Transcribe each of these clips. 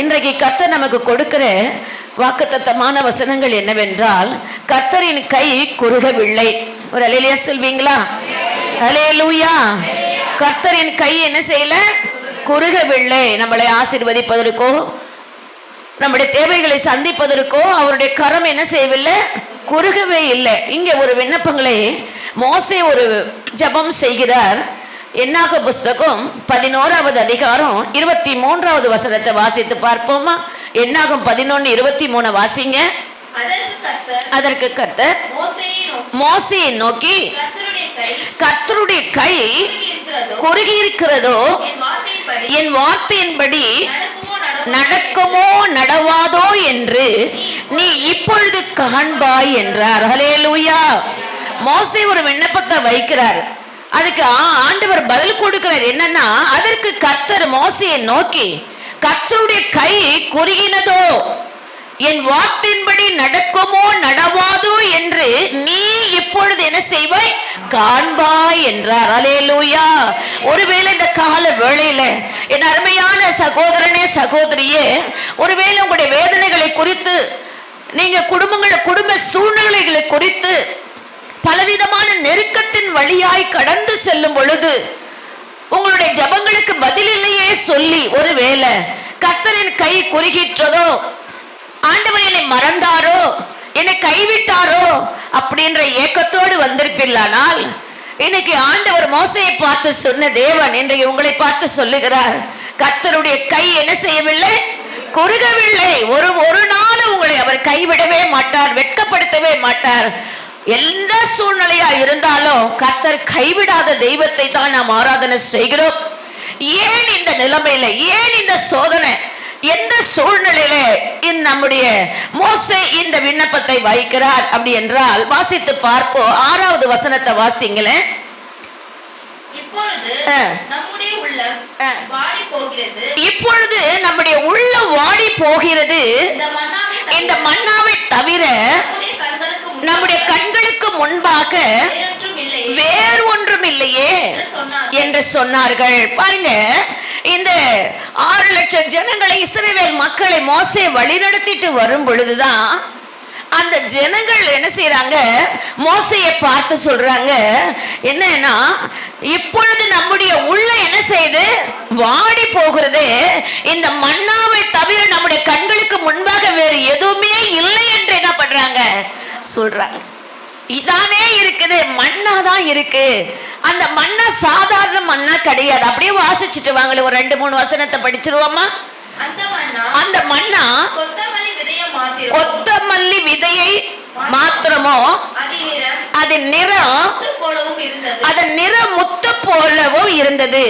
இன்றைக்கு கர்த்தர் நமக்கு கொடுக்கிற வாக்குத்தத்தமான வசனங்கள் என்னவென்றால் கர்த்தரின் கை குறுகவில்லை. ஒரு அலையிலேயே சொல்வீங்களா? அலேலூயா கர்த்தரின் கை என்ன செய்யல? குறுகவில்லை. நம்மளை ஆசீர்வதிப்பதற்கோ நம்முடைய தேவைகளை சந்திப்பதற்கோ அவருடைய கரம் என்ன செய்யவில்லை? குறுகவே இல்லை. இங்கே ஒரு விண்ணப்பங்களை மோசே ஒரு ஜெபம் செய்கிறார். என்னாக புஸ்தகம் பதினோராவது அதிகாரம் இருபத்தி மூன்றாவது வசனத்தை வாசித்து பார்ப்போமா? என்னாகும் பதினொன்னு இருபத்தி மூணு வாசிங்க. அதற்கு கர்த்தர் மோசேயை நோக்கி, கர்த்தருடைய கை குறுகி இருக்கிறதோ என் வார்த்தையின்படி நடக்குமோ நடவாதோ என்று நீ இப்பொழுது காண்பாய் என்றார். ஹலேலூயா மோசே ஒரு விண்ணப்பத்தை வைக்கிறார். அதுக்கு ஆண்டவர் பதில் கொடுக்கிறார். என்னன்னா அதற்கு கத்தர் மோசையை நோக்கி கத்தருடைய கை குறுகினதோ? என் வார்த்தையின்படி நடக்குமோ நடவாதோ என்று நீ இப்பொழுது என்ன செய்வாய்? காண்பாய் என்றார். அலேலூயா ஒருவேளை இந்த கால வேளையில என் அருமையான சகோதரனே சகோதரியே ஒருவேளை உங்களுடைய வேதனைகளை குறித்து நீங்க குடும்பங்கள் குடும்ப சூழ்நிலைகளை குறித்து பலவிதமான நெருக்கத்தின் வழியாய் கடந்து செல்லும் பொழுது உங்களுடைய ஜெபங்களுக்கு பதில் இல்லையே சொல்லி ஒருவேளை கர்த்தரின் கை குறுகிற்றதோ ஆண்டவர் என்னை மறந்தாரோ என்னை கைவிட்டாரோ அப்படின்ற ஏக்கத்தோடு வந்திருப்பில்லானால் இன்னைக்கு ஆண்டவர் மோசையை பார்த்து சொன்ன தேவன் இன்றைக்கு உங்களை பார்த்து சொல்லுகிறார் கர்த்தருடைய கை என்ன செய்யவில்லை? குறுகவில்லை. ஒரு ஒரு நாள் உங்களை அவர் கைவிடவே மாட்டார் வெட்கப்படுத்தவே மாட்டார். எந்த சூழ்நிலையா இருந்தாலும் கர்த்தர் கைவிடாத தெய்வத்தை தான் நாம் ஆராதனை செய்கிறோம். ஏன் இந்த நிலைமையில ஏன் இந்த சோதனை? எந்த சூழ்நிலையில நம்முடைய மோசே இந்த விண்ணப்பத்தை வைக்கிறார் அப்படி என்றால் வாசித்து பார்ப்போம். ஆறாவது வசனத்தை வாசிங்களேன். இப்பொழுது. நம்முடைய உள்ள வாடி போகிறது. இந்த மன்னாவை தவிர நம்முடைய கண்களுக்கு முன்பாக நம்முடைய கண்களுக்கு முன்பாக வேறு ஒன்றும் இல்லையே என்று சொன்னார் என்று சொன்னார்கள். பாருங்க இந்த ஆறு லட்சம் ஜனங்களை இஸ்ரவேல் மக்களை மோசே வழிநடத்திட்டு வரும் பொழுதுதான் அந்த ஜனங்கள் என்ன செய்றாங்க? மோசையை பார்த்து சொல்றாங்க என்னன்னா இப்பொழுது நம்முடைய உள்ள என்ன செய்யுது வாடி போகிறது. இந்த மன்னாவை தவிர நம்முடைய கண்களுக்கு முன்பாக வேறு எதுவுமே இல்லை என்று என்ன பண்றாங்க? சொல்றாங்க. இதானே இருக்குது. மண்ணா தான் இருக்கு. அந்த மண்ணா சாதாரண மண்ணா கிடையாது. அப்படியே வாசிச்சுட்டு வாங்களே ஒரு ரெண்டு மூணு வசனத்தை படிச்சிருவோமா? அந்த மண்ணா கொத்தமல்லி விதைய மாத்திரம்? அதன் நிறம்? அதன் நிறம் முத்து போலவும் இருந்தது.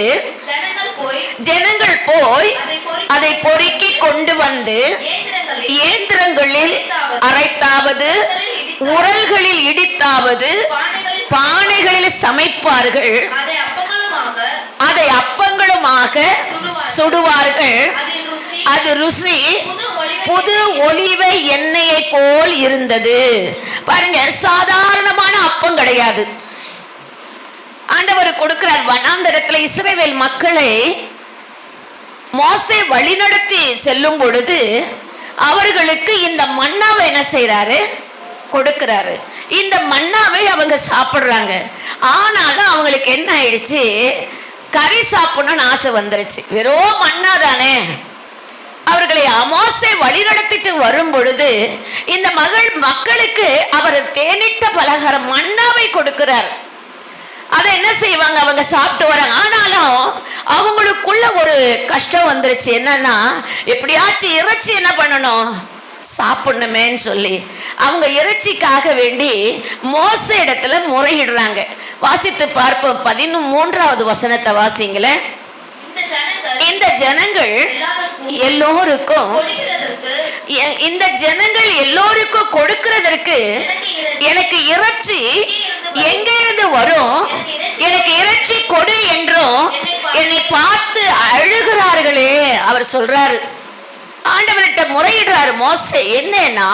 ஜனங்கள் போய் அதை பொறி அதை பொறுக்கி கொண்டு வந்து இயந்திரங்களில் அரைத்தாவது. உரல்களில் இடித்தாவது பானைகளில் சமைப்பார்கள். அதை அப்பங்களுமாக சுடுவார்கள். அது ருசி புது ஒலிவ எண்ணெயை போல் இருந்தது. பாருங்க சாதாரணமான அப்பம் கிடையாது. ஆண்டவர் கொடுக்கிறார் வனாந்தரத்துல இஸ்ரவேல் மக்களை மோசே வழிநடத்தி செல்லும் பொழுது அவர்களுக்கு இந்த மன்னாவை என்ன செய்றாரு? கொடுக்கிறாரு. இந்த மன்னாவை அவங்க சாப்பிட்றாங்க. ஆனாலும் அவங்களுக்கு என்ன ஆயிடுச்சு? கறி சாப்பிடணும்னு ஆசை வந்துருச்சு. வெறும் மண்ணா தானே. அவர்களை அமாசை வழிநடத்திட்டு வரும் பொழுது இந்த மகள் மக்களுக்கு அவர் தேனிட்ட பலகாரம் மன்னாவை கொடுக்கிறார். அதை என்ன செய்வாங்க? அவங்க சாப்பிட்டு வராங்க. ஆனாலும் அவங்களுக்குள்ள ஒரு கஷ்டம் வந்துருச்சு. என்னன்னா எப்படியாச்சும் இறைச்சி என்ன பண்ணணும்? சாப்பிடணுமேன்னு சொல்லி அவங்க இறைச்சிக்காக வேண்டி மோச இடத்துல முறையிடுறாங்க. வாசித்து பார்ப்போம் பதினொன்று மூன்றாவது வசனத்தை வாசிங்களேன். இந்த ஜனங்கள் எல்லாருக்கும் இந்த ஜனங்கள் எல்லோருக்கும் கொடுக்கிறதற்கு எனக்கு இறைச்சி எங்க இருந்து வரும்? எனக்கு இறைச்சி கொடு என்றும் என்னை பார்த்து அழுகிறார்களே அவர் சொல்றாரு. ஆண்டவர்கிட்ட முறையிடுறாரு மோசே. என்னன்னா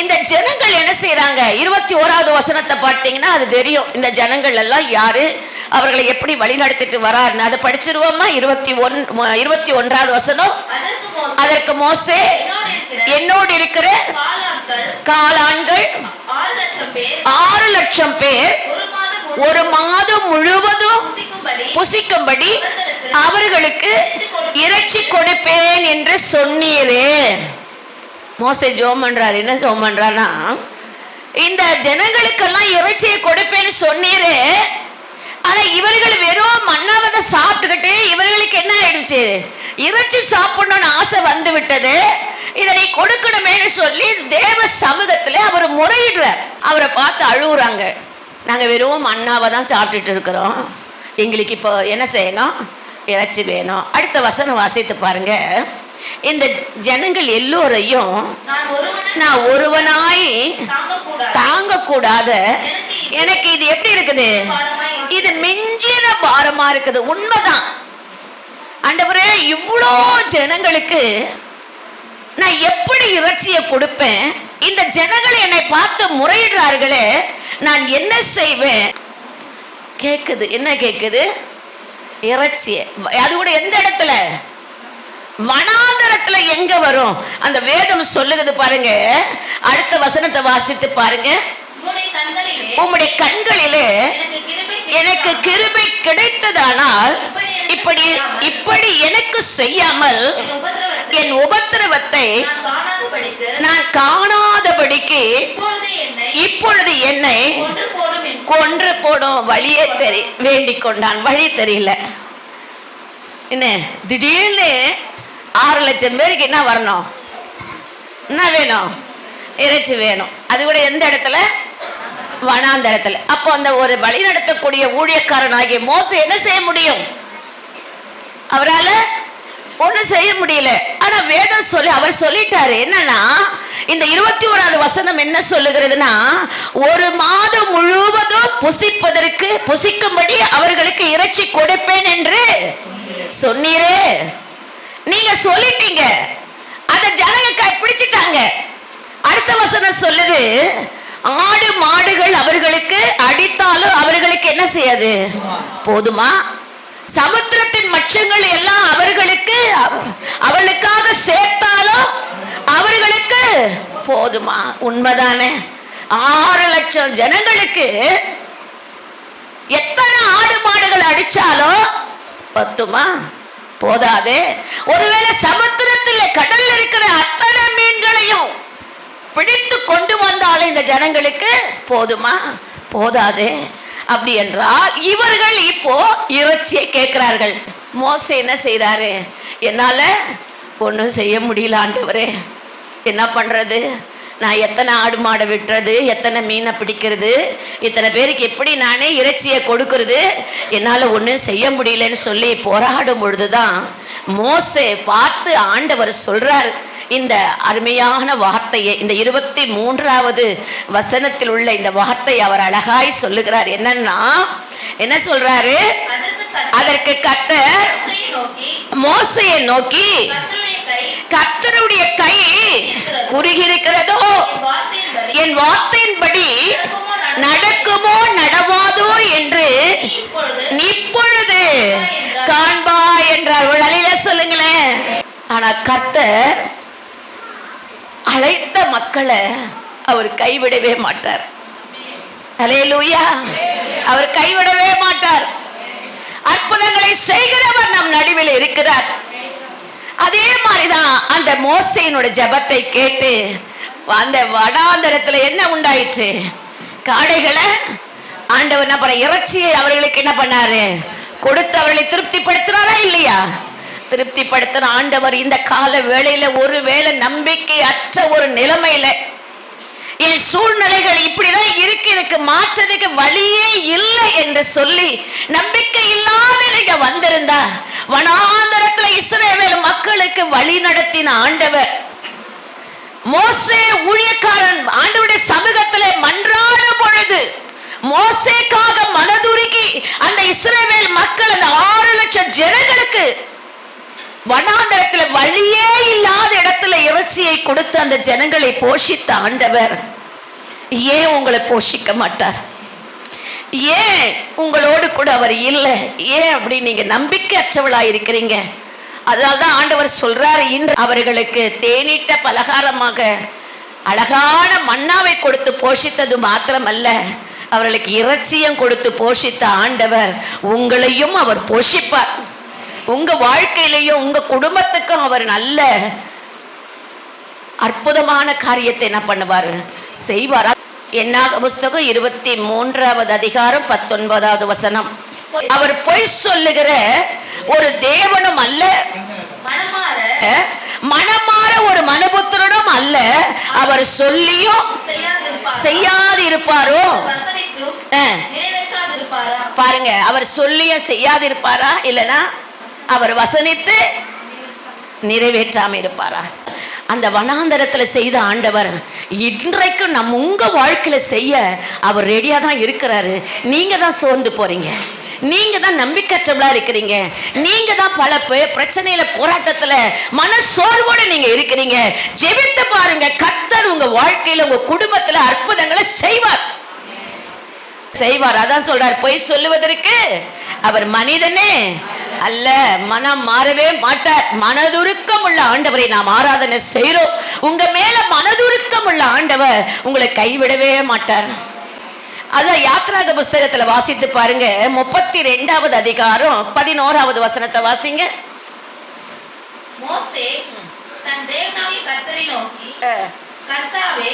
இந்த ஜனங்கள் என்ன செய்றாங்க? இருபத்தி ஓராவது வசனத்தை பார்த்தீங்கன்னா அது தெரியும். இந்த ஜனங்கள் எல்லாம் யாரு? அவர்களை எப்படி வழிநடத்திட்டு வராருன்னு. அதை படிச்சிருவோமா? இருபத்தி ஒன் இருபத்தி ஒன்றாவது வசனம். அதற்கு மோசே என்னோடு இருக்கிற பேர். ஆறு லட்சம் பேர் ஒரு மாதம் முழுவதும் புசிக்கும்படி அவர்களுக்கு இறைச்சி கொடுப்பேன் என்று சொன்னீரே. மோசே ஜோம் பண்றாரு. என்ன ஜோம் பண்றாருன்னா இந்த ஜனங்களுக்கெல்லாம் இறைச்சியை கொடுப்பேன்னு சொன்னீரே. ஆனா இவர்கள் வெறும் மன்னாவதை சாப்பிட்டுக்கிட்டு இவர்களுக்கு என்ன ஆயிடுச்சு? இறைச்சி சாப்பிடணும்னு ஆசை வந்து விட்டது இதை நீ கொடுக்கணுமேன்னு சொல்லி தேவ சமூகத்துல அவர் முறையிடுறார். அவரை பார்த்து அழுகுறாங்க. நாங்க வெறும் மண்ணாவை தான் சாப்பிட்டுட்டு இருக்கிறோம். எங்களுக்கு இப்போ என்ன செய்யணும்? இறைச்சி வேணும். அடுத்த வசனம் வாசித்து பாருங்க. இந்த ஜனங்கள் எல்லோரையும் நான் ஒருவனை நான் ஒருவனாய் தாங்கக்கூடாது. எனக்கு இது எப்படி இருக்குது. இது மிஞ்சின பாரமா இருக்குது. உண்மைதான். ஆண்டவரே இவ்வளோ ஜனங்களுக்கு நான் எப்படி இறைச்சியை கொடுப்பேன்? இந்த ஜனங்கள் என்னை பார்த்து முறையிடுறார்களே நான் என்ன செய்வேன்? கேக்குது. என்ன கேக்குது? இறைச்சி. அது கூட எந்த இடத்துல? வனாந்தரத்துல எங்க வரும்? அந்த வேதம் சொல்லுகிறது பாருங்க. அடுத்த வசனத்தை வாசித்து பாருங்க. உம்முடைய கண்களிலே எனக்கு கிருபை கிடைத்ததானால் இப்படி இப்படி எனக்கு செய்யாமல் என் உபத்திரவத்தை நான் காணாதபடிக்கு இப்பொழுது என்னை கொன்று போடும் வழியே தெரி வேண்டிக் கொண்டான் வழி தெரியல. என்ன? திடீர்னு ஆறு லட்சம் பேருக்கு என்ன வரணும்? என்ன வேணும்? இறைச்சி வேணும். அது கூட எந்த இடத்துல? வனாந்தரத்துல. அப்போ அந்த ஒரு வழி நடத்தக்கூடிய ஊழியக்காரன் ஆகிய மோச என்ன செய்ய முடியும்? அவரால ஒண்ணும் செய்ய முடியல. ஆனா வேதம் சொல்லி அவர் சொல்லிட்டாரு என்னன்னா இந்த இருபத்தி ஓராவது வசனம் என்ன சொல்லுகிறதுனா ஒரு மாதம் முழுவதும் புசிப்பதற்கு புசிக்கும்படி அவர்களுக்கு இறைச்சி கொடுப்பேன் என்று சொன்னீரே. நீங்க சொல்லிட்டீங்க. அத ஜனங்க கை பிடிச்சிட்டாங்க. அடுத்த வசனம் சொல்லுது ஆடு மாடுகள் அவர்களுக்கு அடித்தாலும் அவர்களுக்கு என்ன செய்யாது? போதுமா? சமுத்திரத்தின் மச்சங்கள் எல்லாம் அவர்களுக்கு அவ- அவளுக்காக சேர்த்தாலும் அவர்களுக்கு போதுமா? உண்மைதானே? ஆறு லட்சம் ஜனங்களுக்கு எத்தனை ஆடு மாடுகள் அடிச்சாலும் பத்துமா? போதாதே. ஒருவேளை சமுத்திரத்தில் கடல்ல இருக்கிற அத்தனை மீன்களையும் பிடித்து கொண்டு வந்தாலும் இந்த ஜனங்களுக்கு போதுமா? போதாதே. அப்படி என்றால் இவர்கள் இப்போ இறைச்சியை கேட்கிறார்கள். மோச என்ன செய்கிறாரு என்னால ஒன்றும் செய்ய முடியல ஆண்டவரே. என்ன பண்றது? நான் எத்தனை ஆடு மாடை விட்டுறது எத்தனை மீனை பிடிக்கிறது? இத்தனை பேருக்கு எப்படி நானே இறைச்சியை கொடுக்கறது? என்னால் ஒன்றும் செய்ய முடியலன்னு சொல்லி போராடும் பொழுது தான் மோசே பார்த்து ஆண்டவர் சொல்கிறாரு இந்த அருமையான வார்த்தையை இந்த இருபத்தி மூன்றாவது வசனத்தில் உள்ள இந்த வார்த்தை அவர் அழகாய் சொல்லுகிறார். என்னன்னா என்ன சொல்றாரு? அதற்கு அதற்கு கத்தர் மோசையை நோக்கி கர்த்தருடைய கை குறுகியிருக்கிறதோ என் வார்த்தையின்படி நடக்குமோ நடவாதோ என்று இப்பொழுது காண்பா என்றார் ஒரு சொல்லுங்களேன். ஆனா கத்தர் அழைத்த மக்களை அவர் கைவிடவே மாட்டார். அலேலூயா அவர் கைவிடவே மாட்டார். அற்புதங்களை செய்கிறவர் நம் நடுவில் இருக்கிறார். அதே மாதிரிதான் அந்த மோசையினுடைய ஜெபத்தை கேட்டு அந்த வடாந்தரத்துல என்ன உண்டாயிற்று? காடைகளை ஆண்டவர் என்ன பண்ண இறைச்சியை அவர்களுக்கு என்ன பண்ணாரு? கொடுத்து அவர்களை திருப்திப்படுத்தினாரா இல்லையா? திருப்திப்படுத்தின ஆண்டவர் இந்த கால வேளையில ஒரு வேளை நம்பிக்கை அற்ற ஒரு நிலைமையில என் சூழ்நிலைகள் இப்படிதான் இருக்கு எனக்கு மாற்றதுக்கு வழியே இல்லை என்று சொல்லி நம்பிக்கை இல்லாத நீங்க வந்திருந்தா வனாந்தரத்துல இஸ்ரேவேல் மக்களுக்கு வழி நடத்தின ஆண்டவர். மோசே ஊழியக்காரன் ஆண்டவருடைய சமூகத்திலே மன்றாட பொழுது மோசேக்காக மன அந்த இஸ்ரவேல் மக்கள் அந்த ஆறு லட்சம் ஜனங்களுக்கு வனாந்தரத்துல வழியே இல்லாத இடத்துல இறைச்சியை கொடுத்து அந்த ஜனங்களை போஷித்த ஆண்டவர் ஏன் உங்களை போஷிக்க மாட்டார்? ஏன் உங்களோடு கூட அவர் இல்லை? ஏன் அப்படி நீங்க நம்பிக்கையற்றவளா இருக்கிறீங்க? அதனால ஆண்டவர் சொல்றாரு இன்று அவர்களுக்கு தேனீட்ட பலகாரமாக அழகான மன்னாவை கொடுத்து போஷித்தது மாத்திரமல்ல அவர்களுக்கு இறைச்சியம் கொடுத்து போஷித்த ஆண்டவர் உங்களையும் அவர் போஷிப்பார். உங்க வாழ்க்கையிலையும் உங்க குடும்பத்துக்கும் அவர் நல்ல அற்புதமான காரியத்தை என்ன பண்ணுவார்? செய்வார்? என்னாக புஸ்தகம் இருபத்தி மூன்றாவது அதிகாரம் பத்தொன்பதாவது வசனம். அவர் பொய் சொல்லுகிற ஒரு தேவனும் அல்ல. மனமாற. ஒரு மனுபுத்திரனும் அல்ல. அவர் சொல்லியும்? செய்யாது இருப்பாரோ? பாருங்க அவர் சொல்லியும் செய்யாது இருப்பாரா இல்லைன்னா அவர் வசனித்து நிறைவேற்றாம இருப்பாரா அந்த வனாந்தரத்துல செய்த ஆண்டவர் இன்றைக்கும் நம்ம உங்க வாழ்க்கையில செய்ய அவர் ரெடியா தான் இருக்கிறாரு. நீங்க தான் சோர்ந்து போறீங்க. நீங்க தான் நம்பிக்கற்றவளா இருக்கிறீங்க. நீங்க தான் பல பிரச்சனையில் பிரச்சனையில போராட்டத்துல மன சோர்வோட நீங்க இருக்கிறீங்க. ஜெபித்து பாருங்க. கத்தர் உங்க வாழ்க்கையில உங்க குடும்பத்துல அற்புதங்களை செய்வார். செய்வார். அதான் சொல்றார் பொய் சொல்லுவதற்கு அவர் மனிதனே அல்ல. மனம் மாறவே மாட்டார். மனதுருக்கம் உள்ள ஆண்டவரை நாம் ஆராதனை செய்கிறோம். உங்க மேல மனதுருக்கம் உள்ள ஆண்டவர் உங்களை கைவிடவே மாட்டார். அதான் யாத்ராக புஸ்தகத்துல வாசித்து பாருங்க. முப்பத்தி ரெண்டாவது அதிகாரம் பதினோராவது வசனத்தை வாசிங்க. கர்த்தாவே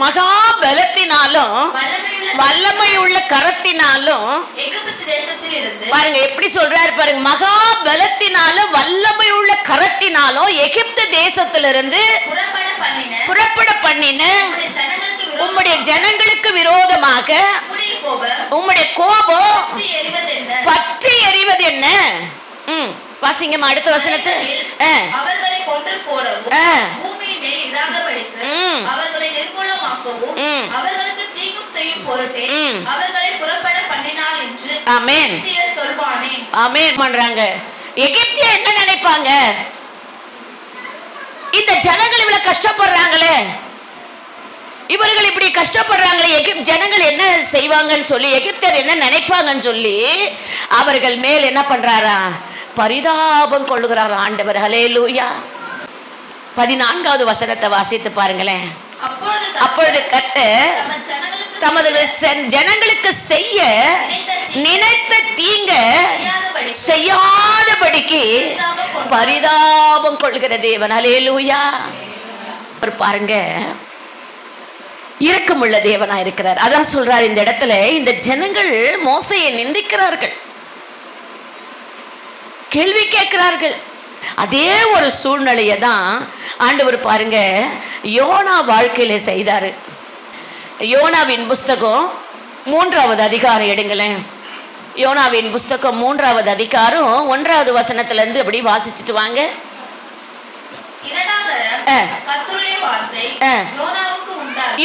மகா பலத்தினாலும் வல்லமை உள்ள கரத்தினாலும் பாருங்க எப்படி சொல்றாரு பாருங்க மகா பலத்தினாலும் வல்லமை உள்ள கரத்தினாலும் எகிப்து தேசத்திலிருந்து புறப்பட பண்ணின உம்முடைய ஜனங்களுக்கு விரோதமாக உம்முடைய கோபம் பற்றி எறிவது என்ன ம். வாசிங்கம்மா அடுத்த வசனத்தை. அவர்களை கொன்று போடவும். பூமியின் மேல் ம். அவர்களை நிர்மூலமாக்கவும். அவர்களுக்கு தீங்கும் செய்யும் பொருட்டே ம். அவர்களை புறப்பட பண்ணினார் என்று ஆமென். எகிப்தியர் சொல்வானே. ஆமென் பண்றாங்க. எகிப்திய என்ன நினைப்பாங்க? இந்த ஜனங்கள் இவ்வளவு கஷ்டப்படுறாங்களே. இவர்கள் இப்படி கஷ்டப்படுறாங்களே. எகிப்த் ஜனங்கள் என்ன செய்வாங்கன்னு சொல்லி எகிப்தர் என்ன நினைப்பாங்கன்னு சொல்லி அவர்கள் மேல் என்ன பண்றாரா? பரிதாபம் கொள்ளுகிறார் ஆண்டவர். ஹலேலூயா பதினான்காவது வசனத்தை வாசித்து பாருங்களேன். அப்பொழுது கர்த்தர் தமது ஜனங்களுக்கு செய்ய நினைத்த தீங்க செய்யாதபடிக்கு பரிதாபம் கொள்கிற தேவன். அலேலூயா பாருங்க. இரக்கமுள்ள தேவனா இருக்கிறார். அதான் சொல்றார் இந்த இடத்துல இந்த ஜனங்கள் மோசையை நிந்திக்கிறார்கள். கேள்வி கேட்கிறார்கள். அதே ஒரு சூழ்நிலையை தான் ஆண்டவர் பாருங்க யோனா வாழ்க்கையில செய்தாரு. யோனாவின் புஸ்தகம் மூன்றாவது அதிகாரம் எடுங்களேன். யோனாவின் புஸ்தகம் மூன்றாவது அதிகாரம் ஒன்றாவது வசனத்துல இருந்து அப்படி வாசிச்சுட்டு வாங்க.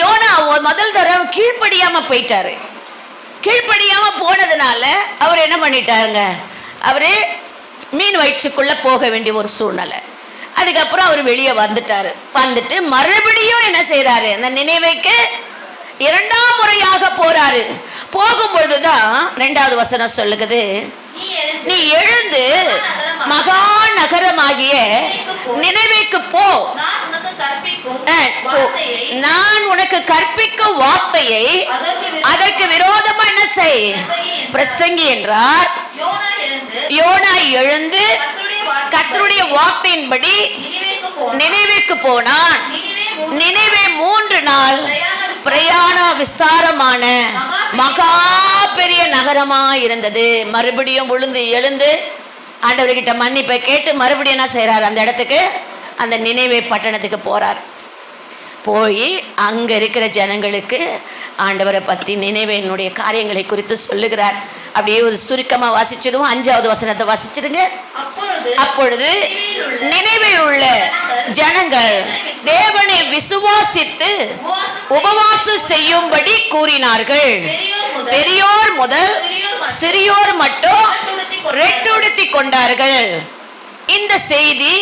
யோனா முதல் தரம் கீழ்ப்படியாம போயிட்டாரு. கீழ்ப்படியாம போனதுனால அவர் என்ன பண்ணிட்டாருங்க? அவரு மீன் வயிற்றுக்குள்ள போக வேண்டிய ஒரு சூழ்நிலை. அதுக்கப்புறம் அவர் வெளியே வந்துட்டாரு. வந்துட்டு மறுபடியும் என்ன செய்றாரு? அந்த நினைவைக்கு இரண்டாம் முறையாக போறாரு. போகும்பொழுதுதான் ரெண்டாவது வசனம் சொல்லுகிறது நீ எழுந்து மகா நகரமாகிய நினைவைக்கு போ. நான் உனக்கு கற்பிக்கும். வார்த்தையை நான் உனக்கு கற்பிக்கும் வார்த்தையை அதற்கு அதற்கு விரோதமா என்ன செய்? பிரசங்கி என்றார். யோனா எழுந்து கத்தருடைய வார்த்தையின்படி நினைவுக்கு போனான். நினைவே மூன்று நாள் பிரயாண விஸ்தாரமான மகா பெரிய நகரமா இருந்தது. மறுபடியும் விழுந்து எழுந்து ஆண்டவர்கிட்ட மன்னிப்பை கேட்டு மறுபடியும் என்ன செய்கிறார் அந்த இடத்துக்கு அந்த நினைவே பட்டணத்துக்கு போறார். போய் அங்க இருக்கிற ஜனங்களுக்கு ஆண்டவரை பத்தி நினைவேனுடைய காரியங்களை குறித்து சொல்லுகிறார். அப்படியே ஒரு சுருக்கமா வாசிச்சிடுவோம். அஞ்சாவது வசனத்தை வாசிச்சிடுங்க. அப்பொழுது நினைவில் உள்ள ஜனங்கள் தேவனை விசுவாசித்து உபவாசம் செய்யும்படி கூறினார்கள். பெரியோர் முதல் பெரியோர் முதல் சிறியோர் மட்டும் ரெட்டுடுத்தி கொண்டார்கள். இந்த செய்தி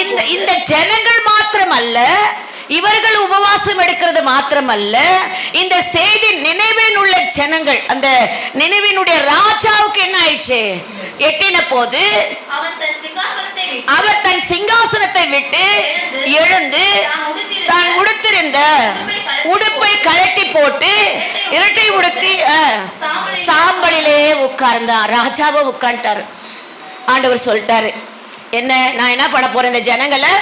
இந்த இந்த ஜனங்கள் மாத்திரமல்ல இவர்கள் உபவாசம் எடுக்கிறது மாத்திரமல்ல இந்த செய்தி நினைவில் உள்ள ஜனங்கள் அந்த நினைவினுடைய ராஜாவுக்கு என்ன ஆயிடுச்சு? எட்டின போது அவர் தன் சிங்காசனத்தை விட்டு எழுந்து தான் உடுத்திருந்த உடுப்பை கழட்டி போட்டு இரட்டை உடுத்தி அஹ், சாம்பலிலே உட்கார்ந்தார் ராஜாவை உட்கார்ந்தார் ஆண்டவர் சொல்லிட்டாரு. என்ன நான் என்ன பண்ண போறேன்? இந்த ஜனங்களை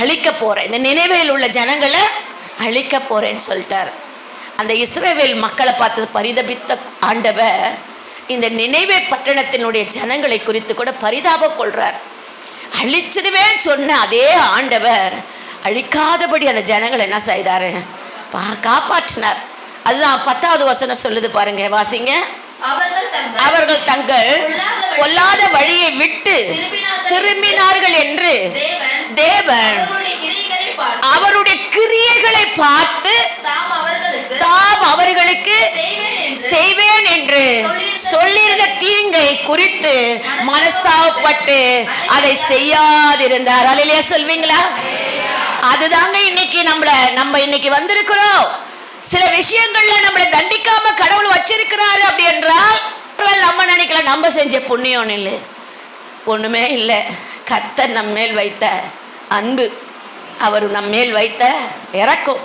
அழிக்க போறேன். இந்த நினைவில் உள்ள ஜனங்களை அழிக்க போறேன்னு சொல்லிட்டார். அந்த இஸ்ரேவேல் மக்களை பார்த்து பரிதபித்த ஆண்டவர் இந்த நினைவே பட்டணத்தினுடைய ஜனங்களை குறித்து கூட பரிதாபம் கொள்றார். அழிச்சிடுவேன் சொன்ன அதே ஆண்டவர் அழிக்காதபடி அந்த ஜனங்களை என்ன செய்தாரு? பா காப்பாற்றினார். அதுதான் பத்தாவது வசனம் சொல்லுது பாருங்க வாசிங்க. அவர்கள் தங்கள் பொல்லாத வழியை விட்டு திரும்பினார்கள் என்று தேவன் அவருடைய கிரியைகளை பார்த்து தாம் அவர்களுக்கு செய்வேன் என்று செய்வேன் என்று சொல்லியிருந்த தீங்கை குறித்து மனஸ்தாபப்பட்டு அதை செய்யாதிருந்தார். அலையிலே சொல்வீங்களா? அதுதாங்க இன்னைக்கு நம்மள நம்ம இன்னைக்கு வந்திருக்கிறோம். சில விஷயங்கள்ல நம்மளை தண்டிக்காம கடவுள் வச்சிருக்கிறாரு அப்படி என்றால் நம்ம நினைக்கலாம் நம்ம செஞ்ச புண்ணியம் இல்லை. ஒண்ணுமே இல்லை. கத்த நம்ம மேல் வைத்த அன்பு அவர் நம்மேல் வைத்த இறக்கும்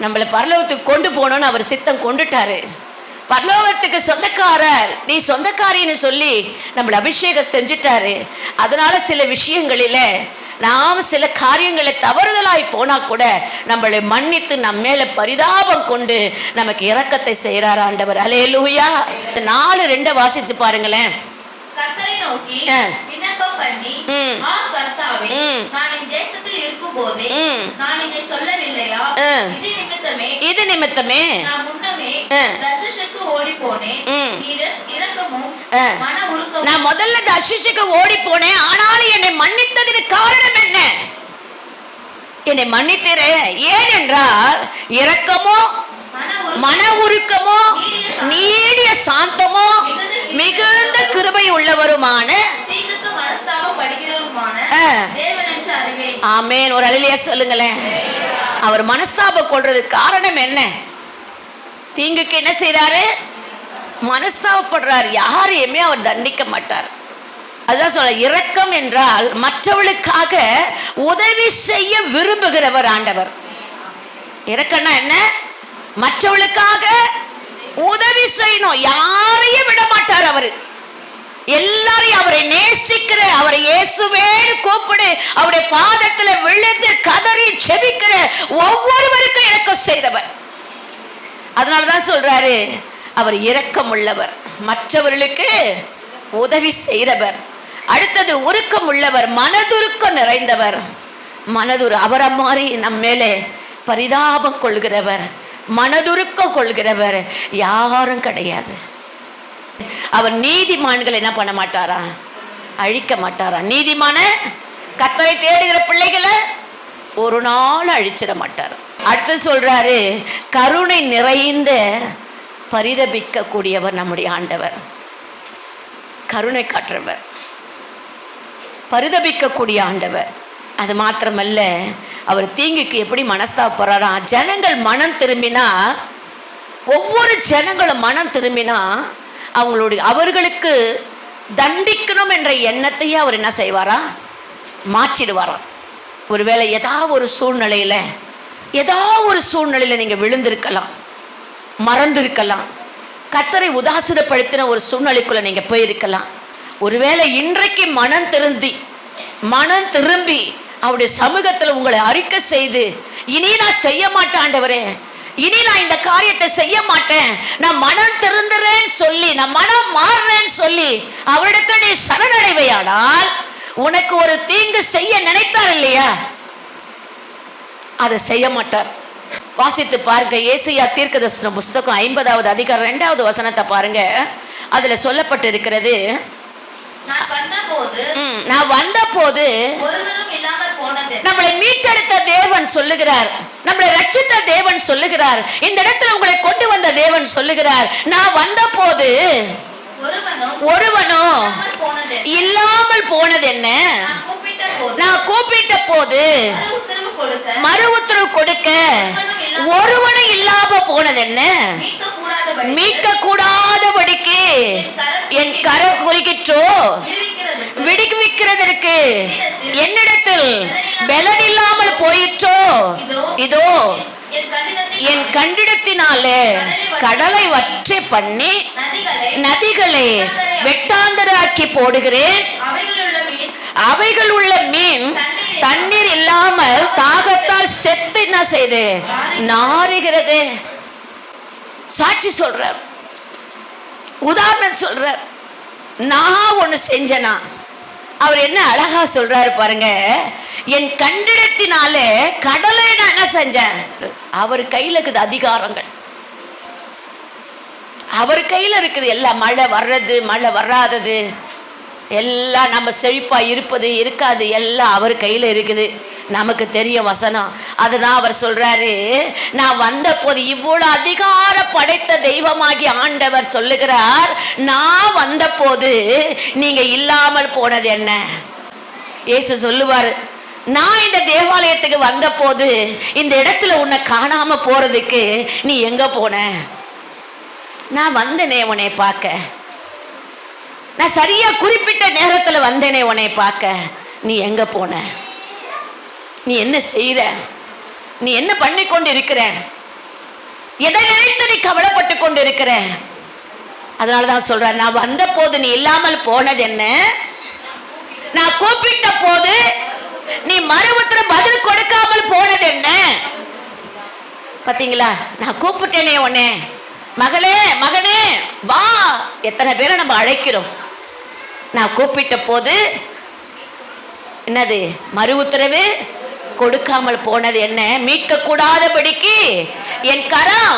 நம்மளை பரலோகத்துக்கு கொண்டு போகணும்னு அவர் சித்தம் கொண்டுட்டாரு. பரலோகத்துக்கு சொந்தக்காரர். நீ சொந்தக்காரின்னு சொல்லி நம்மளை அபிஷேகம் செஞ்சுட்டாரு. அதனால சில விஷயங்களில நாம் சில காரியங்களை தவறுதலாய் போனா கூட நம்மளை மன்னித்து நம்ம மேல பரிதாபம் கொண்டு நமக்கு இரக்கத்தை செய்கிறார் ஆண்டவர். அலேலூயா நாலு ரெண்டை வாசிச்சு பாருங்களேன். கர்த்தரை நோக்கி. விண்ணப்பம் பண்ணி. ஆ கர்த்தாவே. நான் இந்த தேசத்தில் இருக்கும்போதே ம். நான் இதை சொல்லவில்லையா. இது நிமித்தமே இது நிமித்தமே நான் முன்னமே. தர்ஷிஷுக்கு ஓடி போனேன். இரக்கமும். மன உருக்கமும் நான் முதல்ல தர்ஷிஷுக்கு ஓடி போனேன் ஆனாலும் என்னை மன்னித்ததுக்கு காரணம் என்ன என்னை மன்னித்திரு ஏனென்றால் இரக்கமோ உருக்கம் மன உருக்கமோ நீடிய சாந்தமோ மிகுந்த கிருபை உள்ளவருமான ஆமேன். ஒரு அழிலியா சொல்லுங்களேன். அவர் மனஸ்தாபம் கொள்றதுக்கு காரணம் என்ன? தீங்குக்கு என்ன செய்றாரு? மனஸ்தாபப்படுறார். யாரையுமே அவர் தண்டிக்க மாட்டார். அதுதான் சொல்ல இரக்கம் என்றால் மற்றவளுக்காக உதவி செய்ய விரும்புகிறவர் ஆண்டவர். இரக்கம்னா என்ன? மற்றவளுக்காக உதவி செய்யணும். யாரையும் விட மாட்டார் அவரு. எல்லாரையும் அவரை நேசிக்கிற அவரை இயேசுவேன்னு கூப்பிடு அவருடைய பாதத்துல விழுந்து கதறி செபிக்கிற ஒவ்வொருவருக்கும் இறக்கம் செய்தவர். அதனாலதான் சொல்றாரு அவர் இரக்கம் உள்ளவர் மற்றவர்களுக்கு உதவி செய்கிறவர் அடுத்தது உருக்கம் உள்ளவர் மனதுருக்கம் நிறைந்தவர். மனதுரு அவரை மாதிரி நம்ம மேலே பரிதாபம் கொள்கிறவர். மனதுருக்க கொள்கிறவர் யாரும் கிடையாது. அவர் நீதிமான்கள் என்ன பண்ண மாட்டாரா? அழிக்க மாட்டாரா? நீதிமான கத்தரை தேடுகிற பிள்ளைகளை ஒரு நாள் அழிச்சிட மாட்டார். அடுத்து சொல்றாரு கருணை நிறைந்த பரிதபிக்க கூடியவர் நம்முடைய ஆண்டவர். கருணை காட்டுறவர். பரிதபிக்கக்கூடிய ஆண்டவர். அது மாத்திரமல்ல அவர் தீங்குக்கு எப்படி மனஸ்தாப்படுறாராம் ஜனங்கள் மனம் திரும்பினா ஒவ்வொரு ஜனங்களும் மனம் திரும்பினா அவங்களுடைய அவர்களுக்கு தண்டிக்கணும் என்ற எண்ணத்தையே அவர் என்ன செய்வாரா? மாற்றிடுவாராம் ஒருவேளை ஏதாவது ஒரு சூழ்நிலையில் ஏதாவது ஒரு சூழ்நிலையில் நீங்கள் விழுந்திருக்கலாம் மறந்திருக்கலாம் கத்தரை உதாசீனப்படுத்தின ஒரு சூழ்நிலைக்குள்ளே நீங்கள் போயிருக்கலாம். ஒருவேளை இன்றைக்கு மனம் திருந்தி மனம் திரும்பி அவருடைய சமூகத்தில் உங்களை அறிக்கை செய்து இனி நான் செய்ய மாட்டேன் ஆண்டவரே. இனி நான் இந்த காரியத்தை செய்ய மாட்டேன். நான் மனம் திருந்துறேன்னு சொல்லி நான் மனம் மாறுறேன்னு சொல்லி அவரிடத்தில் நீ சரணடைவையானால் உனக்கு ஒரு தீங்கு செய்ய நினைத்தார் இல்லையா? அதை செய்ய மாட்டார். வாசித்து பாருங்க ஏசையா தீர்க்கதர்சன புஸ்தகம் ஐம்பதாவது அதிகாரம் ரெண்டாவது வசனத்தை பாருங்க. அதுல சொல்லப்பட்டு இருக்கிறது நான் வந்த போது நம்மளை மீட்டெடுத்த தேவன் சொல்லுகிறார். நம்மளை ரட்சித்த தேவன் சொல்லுகிறார். இந்த இடத்துல உங்களை கொண்டு வந்த தேவன் சொல்லுகிறார். நான் வந்த போது ஒருவனும் இல்லாமல் போனது என்ன? நான் கூப்பிட்ட போது மறு உத்தரவு கொடுக்க. ஒருவனும் இல்லாம போனது என்ன? மீட்க கூடாதபடிக்கு என் கரை குறுக்கிற்றோ விடுவிக்கிறதற்கு என்னிடத்தில் பலன் இல்லாமல் போயிற்றோ? இதோ என் கண்டிடத்தினாலே கடலை வற்றி பண்ணி நதிகளை வெட்டாந்தராக்கி போடுகிறேன். அவைகள் உள்ள மீன் தண்ணீர் இல்லாமல் தாகத்தால் செத்து என்ன செய்து நாறுகிறது. சாட்சி சொல்ற உதாரணம் சொல்ற நான் ஒன்று செஞ்சனா? அவர் என்ன அழகா சொல்றாரு பாருங்க. என் கண்டிடத்தினாலே கடலை நான் என்ன செஞ்சேன்? அவர் கையில் இருக்குது அதிகாரங்கள். அவர் கையில் இருக்குது எல்லாம் மழை வர்றது மழை வராதது. எல்லாம் நம்ம செழிப்பாக இருப்பது இருக்காது. எல்லாம் அவர் கையில் இருக்குது. நமக்கு தெரியும் வசனம். அதுதான் அவர் சொல்றாரு நான் வந்த போது இவ்வளவு அதிகார படைத்த தெய்வமாகி ஆண்டவர் சொல்லுகிறார் நான் வந்த போது நீங்க இல்லாமல் போனது என்ன? ஏசு சொல்லுவார் நான் இந்த தேவாலயத்துக்கு வந்த போது இந்த இடத்துல உன்னை காணாம போறதுக்கு நீ எங்க போன? நான் வந்தனே உன்னை பார்க்க. நான் சரியா குறிப்பிட்ட நேரத்துல வந்தேனே உன்னை பார்க்க. நீ எங்க போன? நீ என்ன செய்யற நீ என்ன பண்ணி கொண்டு இருக்கிற எதை நினைத்து நீ கவலைப்பட்டு கொண்டு இருக்கிற அதனால தான் சொல்கிறேன் நான் வந்த போது நீ இல்லாமல் போனது என்ன? நான் கூப்பிட்ட போது நீ மறுபத்திரம் பதில் கொடுக்காமல் போனது என்ன? பாத்தீங்களா? நான் கூப்பிட்டேனே உன்னே. மகளே மகனே வா. எத்தனை பேரை நம்ம அழைக்கிறோம்? நான் கூப்பிட்ட போது என்னது மறு உத்தரவு கொடுக்காமல் போனது என்ன? மீட்க கூடாதபடிக்கு என் கரம்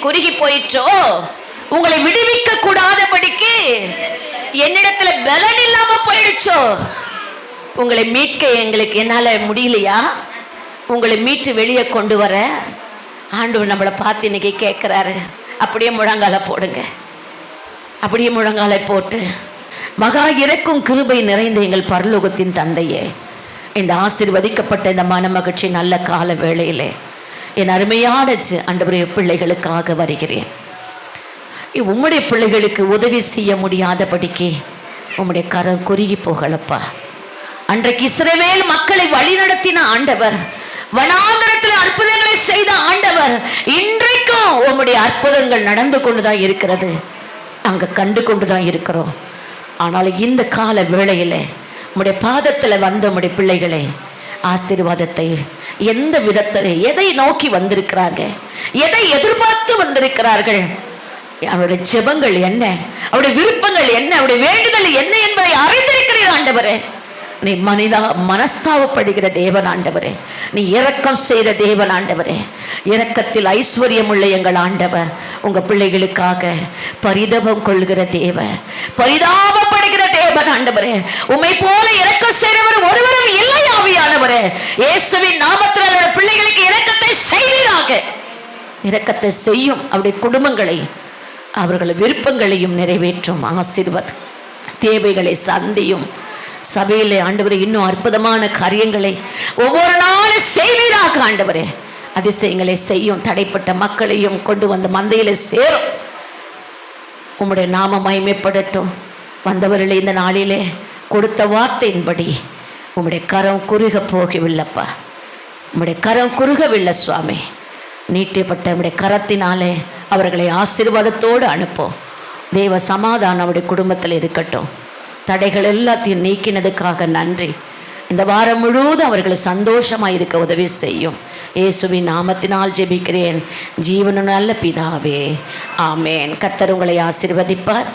குறுகி போயிற்றோ? உங்களை விடுவிக்க கூடாதபடிக்கு என்னிடத்துல பலன் இல்லாம போயிடுச்சோ? உங்களை மீட்க எங்களுக்கு என்னால முடியலையா? உங்களை மீட்டு வெளியே கொண்டு வர ஆண்டவர் நம்மளை பார்த்து இன்னைக்கு கேட்குறாரு. அப்படியே முழங்கால போடுங்க. அப்படியே முழங்காலை போட்டு மகா இறக்கும் கிருபை நிறைந்த எங்கள் பரலோகத்தின் தந்தையே இந்த ஆசிர்வதிக்கப்பட்ட இந்த மனமகிழ்ச்சி நல்ல கால வேளையிலே. என் அருமையான ஜ- பிள்ளைகளுக்காக வருகிறேன். உம்முடைய பிள்ளைகளுக்கு உதவி செய்ய முடியாதபடிக்கு உம்முடைய கரம் குறுகி போகலப்பா அன்றைக்கு இஸ்ரேவேல் மக்களை வழிநடத்தின ஆண்டவர் வனாந்தரத்தில் அற்புதங்களை செய்த ஆண்டவர் இன்றைக்கும் உம்முடைய அற்புதங்கள் நடந்து கொண்டுதான் இருக்கிறது. அங்க கண்டு கொண்டுதான் இருக்கிறோம். ஆனால் இந்த கால வேளையில உம்முடைய பாதத்தில் வந்த உம்முடைய பிள்ளைகளே ஆசீர்வாதத்தை எந்த விதத்தில் எதை நோக்கி வந்திருக்கிறாங்க? எதை எதிர்பார்த்து வந்திருக்கிறார்கள்? அவருடைய ஜெபங்கள் என்ன? அவருடைய விருப்பங்கள் என்ன? அவருடைய வேண்டுதல் என்ன என்பதை அறிந்திருக்கிறீர் ஆண்டவரே. நீ மனிதா மனஸ்தாவப்படுகிற தேவன் ஆண்டவரே. நீ இரக்கம் செய்த தேவன் ஆண்டவரே. இரக்கத்தில் ஐஸ்வர்யம் உள்ள எங்கள் ஆண்டவர். உங்க பிள்ளைகளுக்காக பரிதபம் கொள்கிற தேவன். பரிதாபம் தேவன் ஆண்டவரே. உம்மை போல இறக்க செய்தவர் ஒருவரும் இல்லை ஆவியானவரே. இயேசுவின் நாமத்தில் பிள்ளைகளுக்கு இரக்கத்தை செய்வீராக. இரக்கத்தை செய்யும் அவருடைய குடும்பங்களை அவர்கள் விருப்பங்களையும் நிறைவேற்றும் ஆசீர்வாத். தேவைகளை சந்தியும். சபையில் ஆண்டவரே இன்னும் அற்புதமான காரியங்களை ஒவ்வொரு நாளும் செய்வீராக ஆண்டவரே. அதிசயங்களை செய்யும் தடைப்பட்ட மக்களையும் கொண்டு வந்து மந்தையில் சேரும். உம்முடைய நாம மயமைப்படட்டும் வந்தவர்களே இந்த நாளிலே கொடுத்த வார்த்தையின்படி உம்முடைய கரம் குறுக போகவில்லைப்பா. உம்முடைய கரம் குறுகவில்லை சுவாமி. நீட்டப்பட்ட உடைய கரத்தினாலே அவர்களை ஆசீர்வாதத்தோடு அனுப்போம் தேவ சமாதானம் அவருடைய குடும்பத்தில் இருக்கட்டும். தடைகள் எல்லாத்தையும் நீக்கினதுக்காக நன்றி. இந்த வாரம் முழுவதும் அவர்களை சந்தோஷமாக இருக்க உதவி செய்யும். இயேசுவின் நாமத்தினால் ஜெபிக்கிறேன். ஜீவனு நல்ல பிதாவே. ஆமேன். கத்தர் உங்களை ஆசிர்வதிப்பார்.